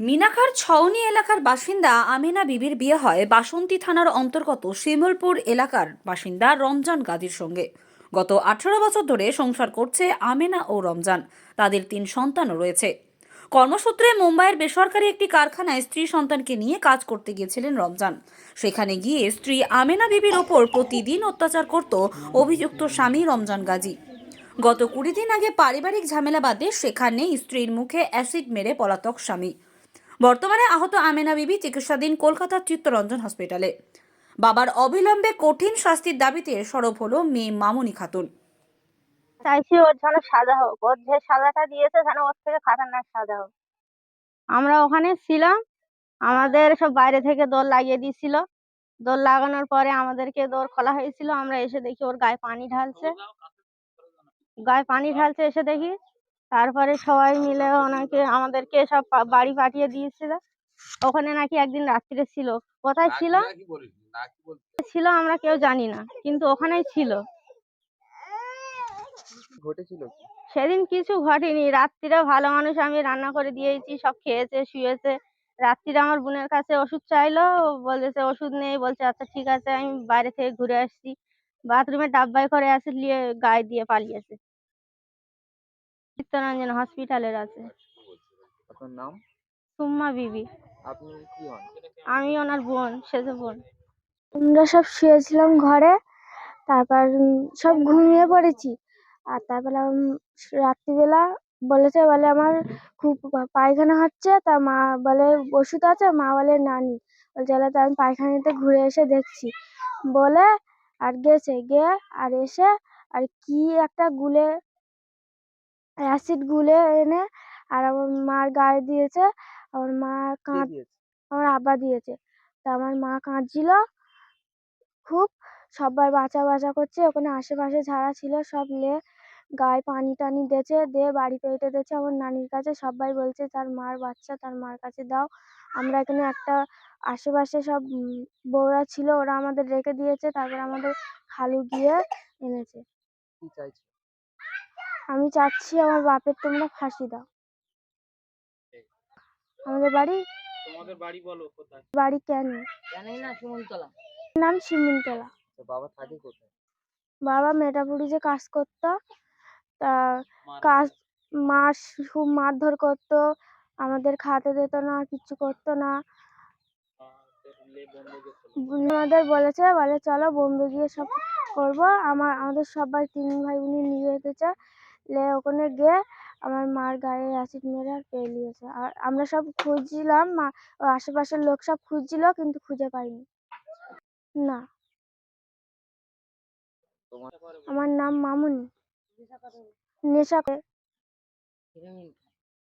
মিনাখার ছাউনি এলাকার বাসিন্দা আমিনা বিবির বিয়ে হয় বাসন্তী থানার অন্তর্গত শিমলপুর এলাকার বাসিন্দা রমজান গাজীর সঙ্গে। গত আঠারো বছর ধরে সংসার করছে আমেনা ও রমজান। তাদের তিন সন্তানও রয়েছে। কর্মসূত্রে মুম্বাইয়ের বেসরকারি একটি কারখানায় স্ত্রী সন্তানকে নিয়ে কাজ করতে গিয়েছিলেন রমজান। সেখানে গিয়ে স্ত্রী আমেনা বিবির ওপর প্রতিদিন অত্যাচার করত অভিযুক্ত স্বামী রমজান গাজী। গত কুড়ি দিন আগে পারিবারিক ঝামেলা বাদে সেখানে স্ত্রীর মুখে অ্যাসিড মেরে পলাতক স্বামী। বর্তমানে আহত আমেনা বিবি চিকিৎসাধীন কলকাতার চিত্তরঞ্জন হসপিটালে। বাবার অবিলম্বে কঠিন শাস্তির দাবিতে সরব হলো মেয়ে মামুনি খাতুন। চাইছি ওর যেন সাজা হোক। ওর যে সাজাটা দিয়েছে যেন ওর থেকে খাতারনাক সাজা হোক। আমরা ওখানে ছিলাম। আমাদের সব বাইরে থেকে দোর লাগিয়ে দিয়েছিল। দোর লাগানোর পরে আমাদেরকে দোর খোলা হয়েছিল। আমরা এসে দেখি ওর গায়ে পানি ঢালছে। গায়ে পানি ঢালছে এসে দেখি। তারপরে সবাই মিলে ওনাকে আমাদেরকে সব পা- বাড়ি পাঠিয়ে দিয়েছিল। ওখানে নাকি একদিন রাত্রিরে ছিল। কোথায় ছিল? ছিল আমরা কেউ জানি না কিন্তু ওখানেই ছিল। ঘটেছিল সেদিন কিছু ঘটেনি। রাত্রিরে ভালো মানুষ আমি রান্না করে দিয়েছি সব খেয়েছে শুয়েছে। রাত্রিরে আমার বোনের কাছে ওষুধ চাইলো বলেছে ওষুধ নেই। বলছে আচ্ছা ঠিক আছে আমি বাইরে থেকে ঘুরে আসছি। বাথরুমে ডাব্বায় করে অ্যাসিড নিয়ে গায়ে দিয়ে পালিয়েছে। চিত্তরঞ্জন হসপিটালের আছে। আপনার নাম? সুম্মা বিবি। আপনি কি হন? আমি ওনার বোন সেজো বোন। আমরা সব শুয়েছিলাম ঘরে তারপর সব ঘুমিয়ে পড়েছি। আর তারপরে রাত্রিবেলা বলেছে বলে আমার খুব পায়খানা হচ্ছে তা মা বলে ওষুধ আছে মা বলে নানি বলছে তাহলে তো আমি পায়খানাতে ঘুরে এসে দেখছি। বলে আর গেছে গিয়ে আর এসে আর কি একটা গুলে অ্যাসিড গুলে এনে আর আমার মার গায়ে দিয়েছে আমার মা কাঁদ আমার আব্বা দিয়েছে। তা আমার মা কাঁদছিল খুব সবাই বাঁচা বাঁচা করছে ওখানে আশেপাশে যারা ছিল সব নিয়ে গায়ে পানি টানি দিয়েছে দিয়ে বাড়ি পেতে দিয়েছে আমার নানির কাছে সবাই বলছে তার মার বাচ্চা তার মার কাছে দাও। আমরা এখানে একটা আশেপাশে সব বউরা ছিল ওরা আমাদের রেখে দিয়েছে তারপর আমাদের খালু গিয়ে এনেছে। আমি চাচ্ছি আমার বাপের তোমরা ফাঁসি দাও। আমাদের বাড়ি? তোমাদের বাড়ি বলো কোথায়? বাড়ি কেন? জানি না শিমুলতলা। নাম শিমুলতলা। তো বাবা থাকে কোথায়? বাবা মেটাপুরি যে কাজ করতো তা কাজ মাস খুব মারধর করতো আমাদের খাতে দিত না কিচ্ছু করতো না। লে আমাদের বলেছে বলে চলো বোম্বে গিয়ে সব করব। আমার আমাদের সবাই তিন ভাই বোনে নিয়ে যেতেছে লে ওখানে গিয়ে আমার মার গায়ে অ্যাসিড মেরে আর নিয়েছে আর আমরা সব খুঁজছিলাম মা- ও আশেপাশের লোক সব খুঁজছিল কিন্তু খুঁজে পাইনি। না। আমার নাম মামুনি। নেশা করে।